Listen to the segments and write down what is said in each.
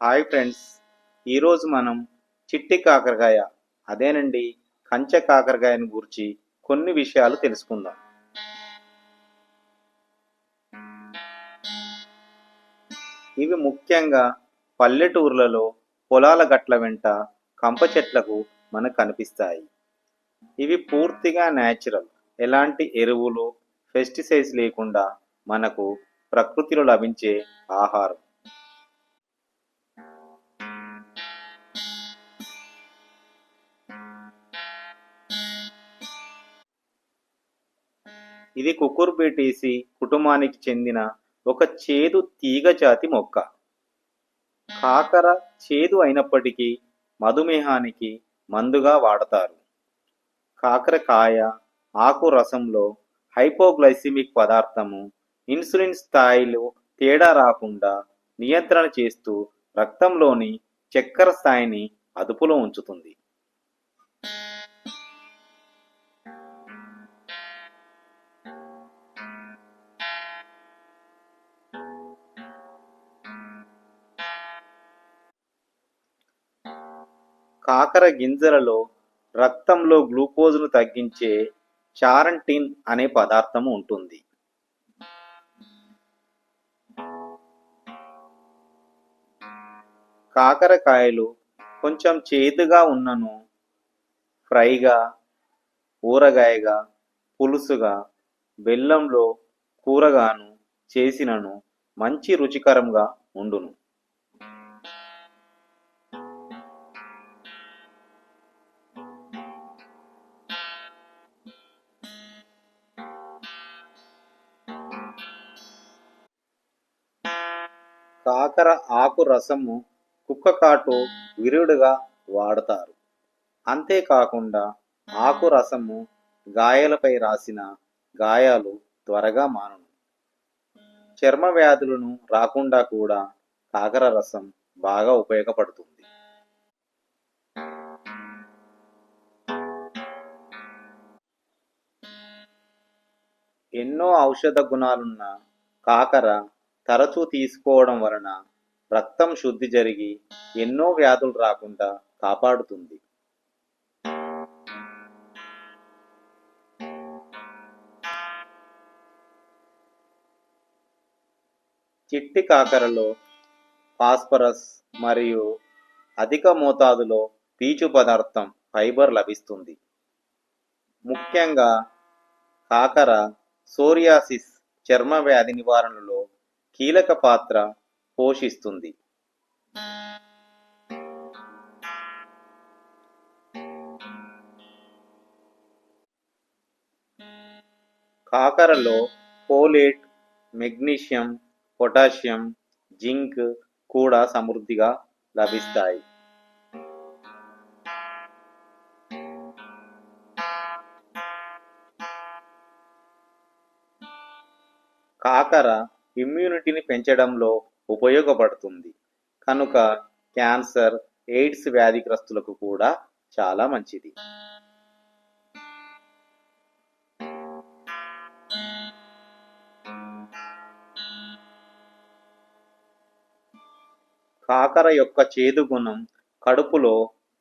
Hi friends ఈరోజు మనం చిట్టి కాకరకాయ అదేనండి కంచె కాకరకాయను గురించి కొన్ని విషయాలు తెలుసుకుందాం. ఇవి ముఖ్యంగా పల్లెటూర్లలో పొలాల గట్ల వెంట కంప చెట్లకు మనకు కనిపిస్తాయి. ఇవి పూర్తిగా న్యాచురల్ ఎలాంటి ఎరువులు పెస్టిసైడ్స్ లేకుండా మనకు ప్రకృతిలో లభించే ఆహారం. ఇది కుకుర్బిటీసి కుటుంబానికి చెందిన ఒక చేదు తీగ జాతి మొక్క కాకర చేదు అయినప్పటికీ మధుమేహానికి మందుగా వాడతారు. కాకరకాయ ఆకు రసంలో హైపోగ్లైసిమిక్ పదార్థము ఇన్సులిన్ స్థాయిలో తేడా రాకుండా నియంత్రణ చేస్తూ రక్తంలోని చక్కెర స్థాయిని అదుపులో ఉంచుతుంది. కాకర గింజలలో రక్తంలో గ్లూకోజ్ను తగ్గించే చారంటిన్ అనే పదార్థము ఉంటుంది. కాకరకాయలు కొంచెం చేదుగా ఉన్నను ఫ్రైగా ఊరగాయగా పులుసుగా బెల్లంలో కూరగాను చేసినను మంచి రుచికరంగా ఉండును. కాకర ఆకు రసము కుక్క కాటు విరుడుగా వాడతారు. అంతేకాకుండా ఆకు రసము గాయాలపై రాసిన గాయాలు త్వరగా మానును. చర్మ వ్యాధులను రాకుండా కూడా కాకర రసం బాగా ఉపయోగపడుతుంది. ఎన్నో ఔషధ గుణాలున్న కాకర తరచూ తీసుకోవడం వలన రక్తం శుద్ధి జరిగి ఎన్నో వ్యాధులు రాకుండా కాపాడుతుంది. చిట్టి కాకరలో ఫాస్ఫరస్ మరియు అధిక మోతాదులో పీచు పదార్థం ఫైబర్ లభిస్తుంది. ముఖ్యంగా కాకర సోరియాసిస్ చర్మ వ్యాధి నివారణలో కీలక పాత్ర పోషిస్తుంది. కాకరలో పోలేట్ మెగ్నీషియం పొటాషియం జింక్ కూడా సమృద్ధిగా లభిస్తాయి. కాకర ఇమ్యూనిటీని పెంచడంలో ఉపయోగపడుతుంది. కనుక క్యాన్సర్ ఎయిడ్స్ వ్యాధిగ్రస్తులకు కూడా చాలా మంచిది. కాకర యొక్క చేదు గుణం కడుపులో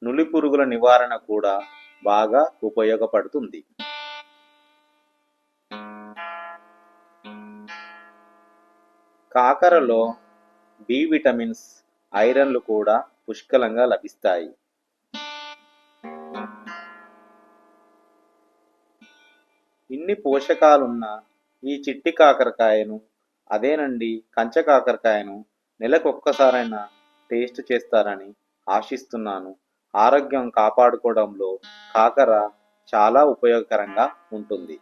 నులిపురుగుల నివారణ కూడా బాగా ఉపయోగపడుతుంది. కాకరలో బి విటమిన్స్ ఐరన్లు కూడా పుష్కలంగా లభిస్తాయి. ఇన్ని పోషకాలున్న ఈ చిట్టి కాకరకాయను అదేనండి కంచె కాకరకాయను నెలకొక్కసారైనా టేస్ట్ చేస్తారని ఆశిస్తున్నాను. ఆరోగ్యం కాపాడుకోవడంలో కాకర చాలా ఉపయోగకరంగా ఉంటుంది.